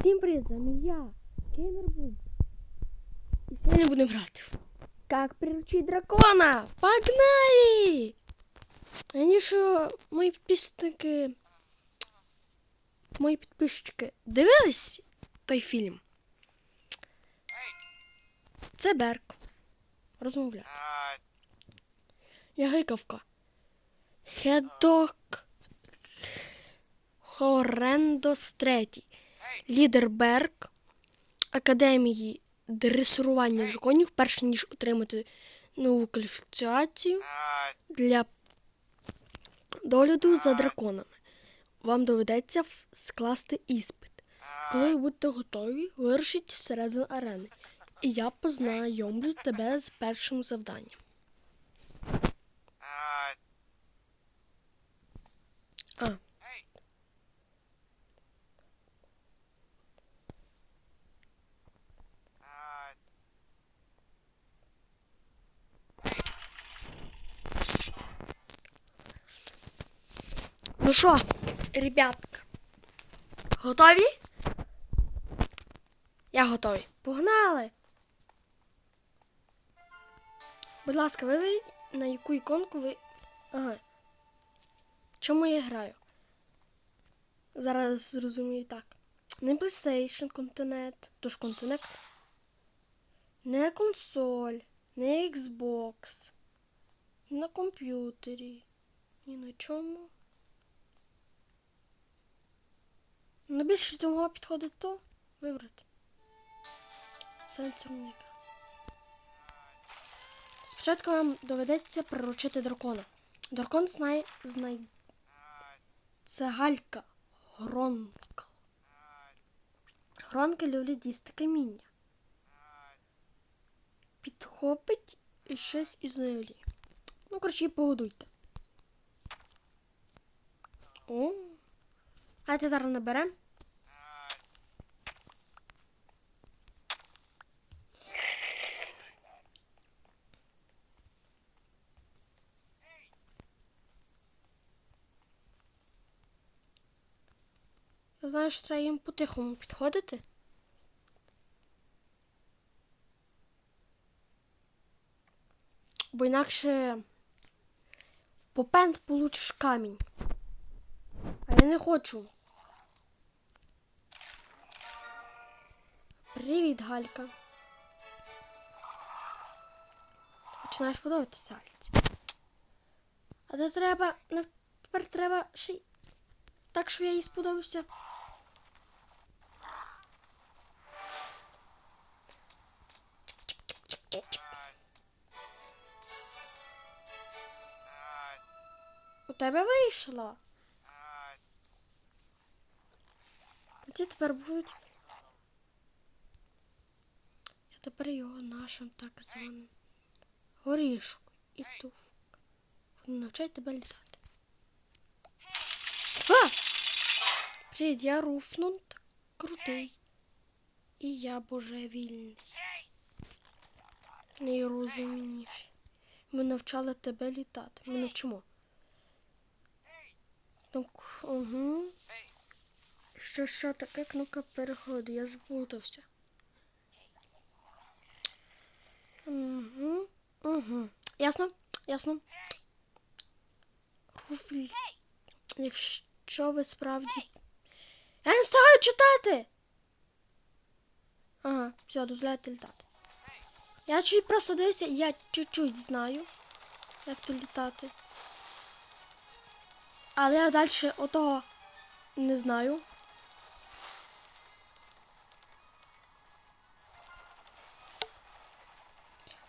Всім привіт, з вами я, Геймер І сьогодні будемо грати Как приручить дракона! Погнали! Раніше мої підписники, мої підписчики дивились той фільм. Це Берк. Розмовляю. Я гикавка. Хедок Хорендос третій. Лідер Берк Академії дресирування драконів, перш ніж отримати нову кваліфікацію для догляду за драконами. Вам доведеться скласти іспит. Коли будете готові, вирушіть всередину арени. І я познайомлю тебе з першим завданням. А. Ну що, ребятка, готові? Я готовий. Погнали! Будь ласка, виведіть, на яку іконку ви. Ага. Чому я граю? Зараз зрозумію так. Не PlayStation континент, тож континент. Не консоль, не Xbox. На комп'ютері. Ні на чому. На більшість того підходить то вибрати. Сенсорний. Спочатку вам доведеться приручити дракона. Дракон знає, знає. Це галька. Гронкл. Гронки люблять їсти каміння. Підхопить щось із землі. Ну, коротше, погодуйте. О. А ти зараз наберем. Що треба їм по-тихому підходити. Бо інакше попент получиш камінь. А я не хочу. Привіт, Галька. Починаєш подобатися Альці. А то треба. Тепер треба ще й так, щоб я їй сподобався. Тебе вийшло. Ці тепер будуть. Я тепер його нашим так званим горішок і туф. Вони навчають тебе літати. А! Привіт, я Руфнунт крутий. І я божевільний. Найрозумніший. Ми навчали тебе літати. Ми навчимо. Так, угу. Що, що таке кнопка переходу? Я заплутався. Угу, угу. Ясно? Ясно. Руфль. Якщо ви справді. Я не встигаю читати! Ага, все, дозволяєте літати. Я чуть просто дивися, я чуть-чуть знаю, як то літати. Але я далі отого не знаю.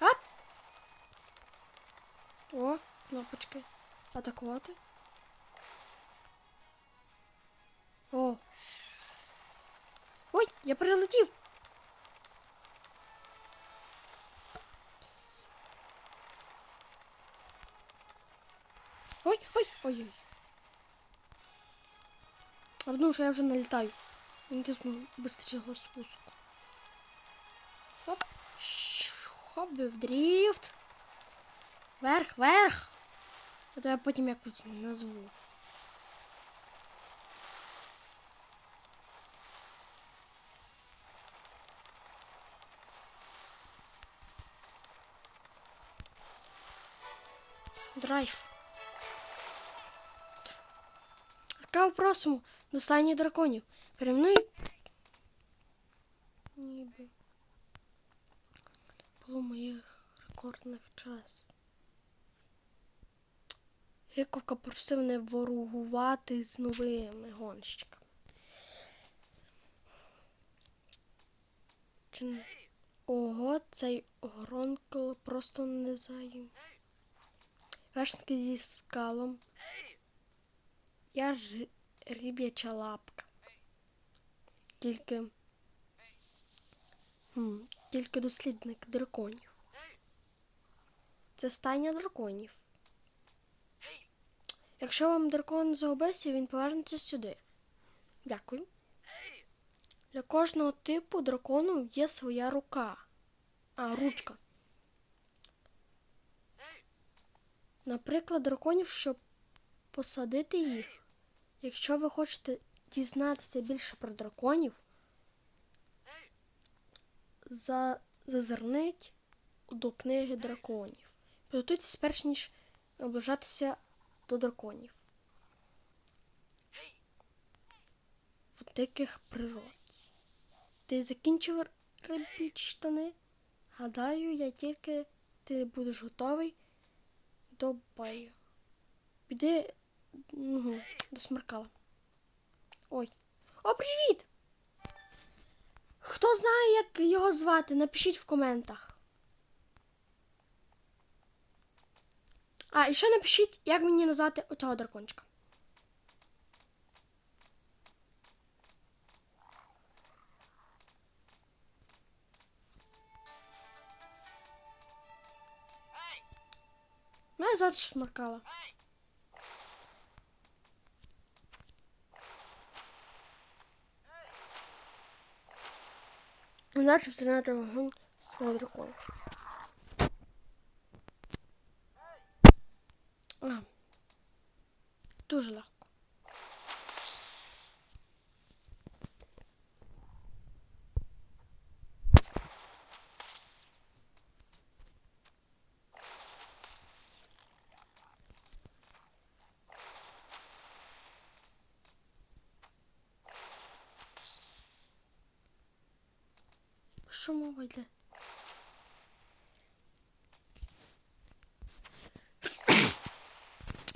Ап! О, кнопочки. Атакувати. О. Ой, я прилетів. Ой, ой, ой, ой. А потому что я уже налетаю. Я натисну быстрее спуск. Хоп. Хоп, в дрифт. Вверх, вверх. Это я потім якусь назову. Драйв. Ласкаво просимо до стайні драконів. Перемнуй. Ніби. Було моїх рекордних час. Гиковка просив не ворогувати з новими гонщиками. Чи? Ого, цей гронкл просто не заїм. Вершники зі скалом. Я ж риб'яча лапка. Тільки. Тільки дослідник драконів. Це стайня драконів. Якщо вам дракон загубився, він повернеться сюди. Дякую. Для кожного типу дракону є своя рука. А, ручка. Наприклад, драконів, щоб посадити їх. Якщо ви хочете дізнатися більше про драконів, за... зазирніть до книги драконів. Підготуйтесь перш ніж наближатися до драконів. В диких природі. Ти закінчив рибні штани? Гадаю, я тільки ти будеш готовий до бою. Піди угу, до смеркала. Ой. О, привіт! Хто знає, як його звати, напишіть в коментах. А, і ще напишіть, як мені назвати оцього дракончика. Мене звати Шмаркала. Наче тренати вогонь свого дракона. А. Дуже легко.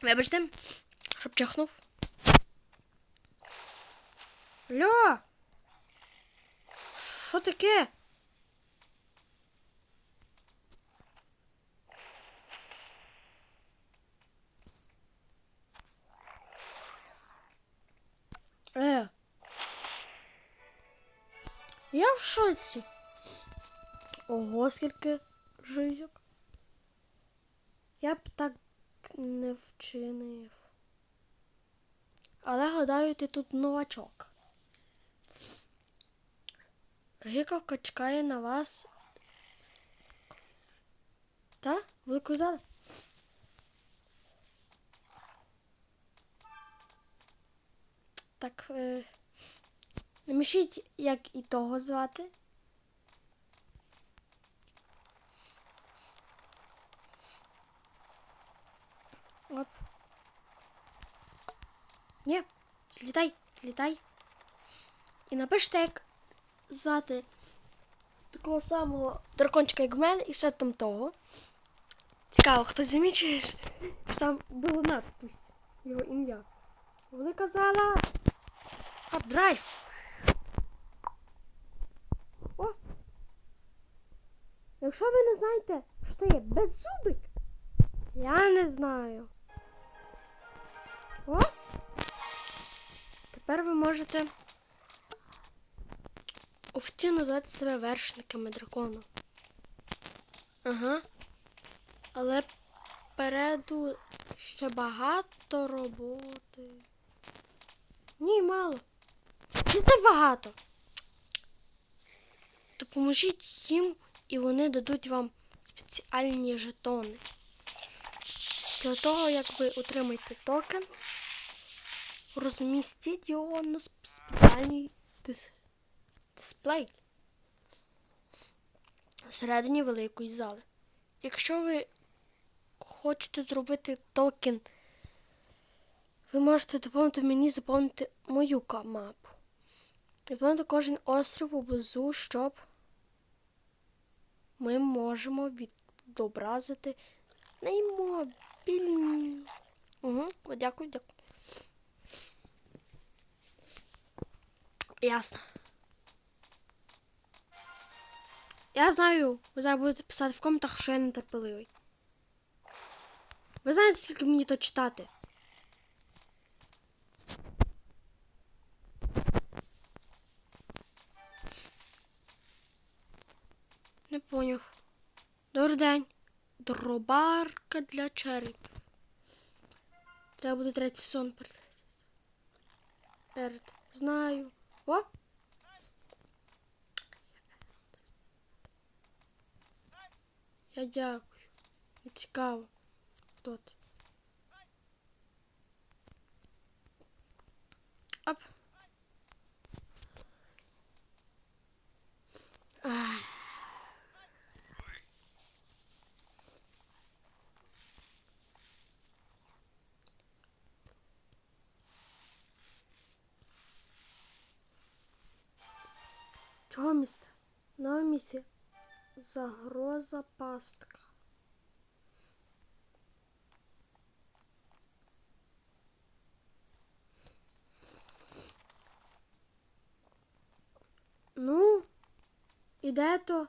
Вибачте, щоб чихнув. Алло! Що таке? Е. Я в шоці. Ого, скільки жизок. Я б так не вчинив. Але гадаю, ти тут новачок. Гиковка чекає на вас. Та? Велику залу? Так, е... напишіть, як і того звати. Оп. Ні, злітай, злітай. І напишите, як звати такого самого дракончика, як в мене, і ще там того. Цікаво, хтось замічує, що там було надпис його ім'я. Велика зала. Драйв. О! Якщо ви не знаєте, що це є беззубик, я не знаю. О! Тепер ви можете офіційно назвати себе вершниками дракону. Ага. Але переду ще багато роботи. Ні, мало. Не багато. Допоможіть їм, і вони дадуть вам спеціальні жетони. Після того, як ви отримаєте токен, розмістіть його на сп- спеціальний дис- дисплей всередині великої зали. Якщо ви хочете зробити токен, ви можете допомогти мені заповнити мою мапу. Заповнити кожен острів поблизу, щоб ми можемо відобразити неймобільні. Угу, о, дякую, дякую. Ясно. Я знаю, ви зараз будете писати в коментах, що я нетерпеливий. Ви знаєте, скільки мені то читати? Не поняв. Добрий день. Дробарка для черепів. Треба буде третій сон перед. Перед. Знаю. О! Я дякую. Не цікаво. Хто ти? Оп. Ай. Чого місце? Нова місія. Загроза пастка. Ну, і де то?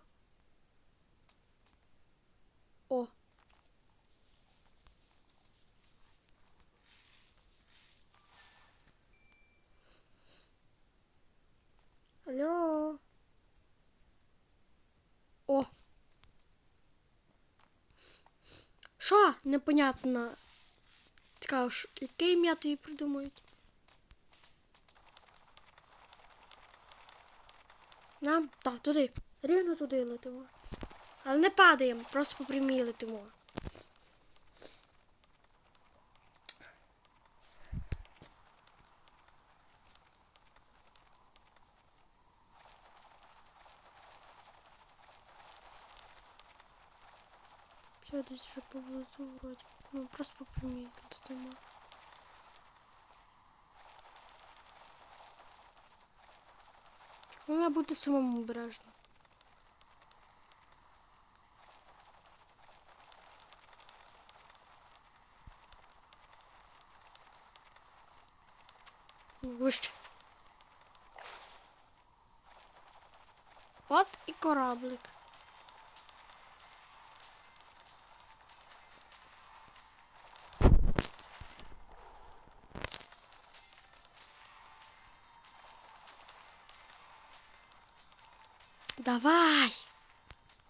О. Алло. О. Що? Непонятно. Цікаво, що- яке ім'я тобі придумають? Нам? Так, туди. Рівно туди летимо. Але не падаємо, просто попрямі летимо. Все десь вже поблизу вроді. Ну просто по прямій летимо. Головне бути самому обережно. Вище. От і кораблик. Давай.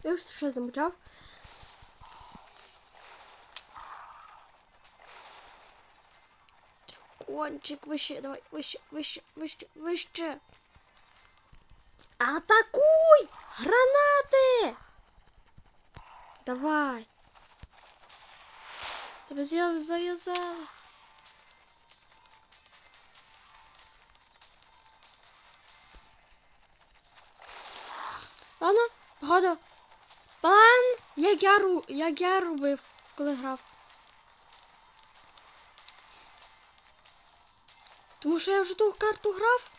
Я що замовчав? Кончик вище, давай, вище, вище, вище, вище. Атакуй! Гранати! Давай. Тебе зав'язали. Ладно, походу. План, як я, ру- як я робив, коли грав. Тому що я вже ту карту грав,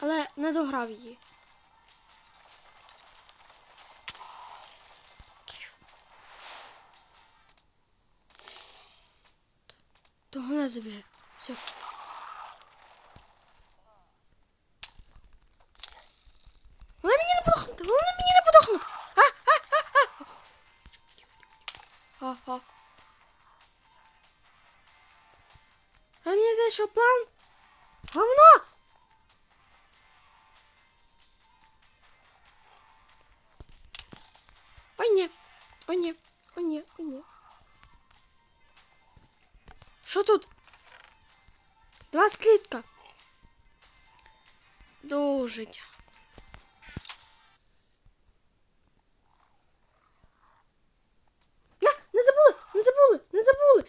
але не дограв її. Того не забіже. Все. Вона мені не подохнути! Вона мені не подохнути! А, а, а, а. А, а. А мені здається, що план? Говно! Ой, ні. Ой, ні. Ой, ні. Ой, ні. Що тут? Два слідка. Дуже дякую. Я, не забули, не забули, не забули.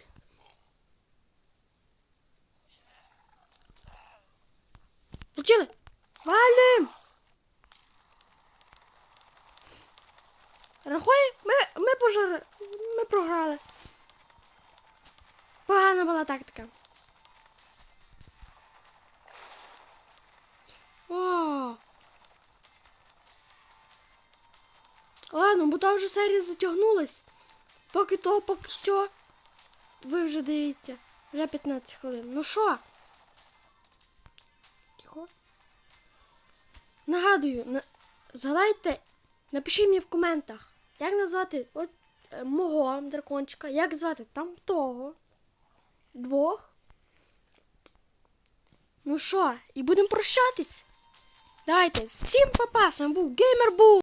Летіли. Валим. Рахуй, ми, ми пожар... ми програли. Погана була тактика. О! Ладно, бо та вже серія затягнулась. Поки то, поки сьо. Ви вже дивіться. Вже 15 хвилин. Ну що? Тихо. Нагадую, на... згадайте, напишіть мені в коментах, як назвати от, е, мого дракончика, як звати там того. Двох. Ну що, і будемо прощатись? Давайте, всім папа, був Геймер Бу!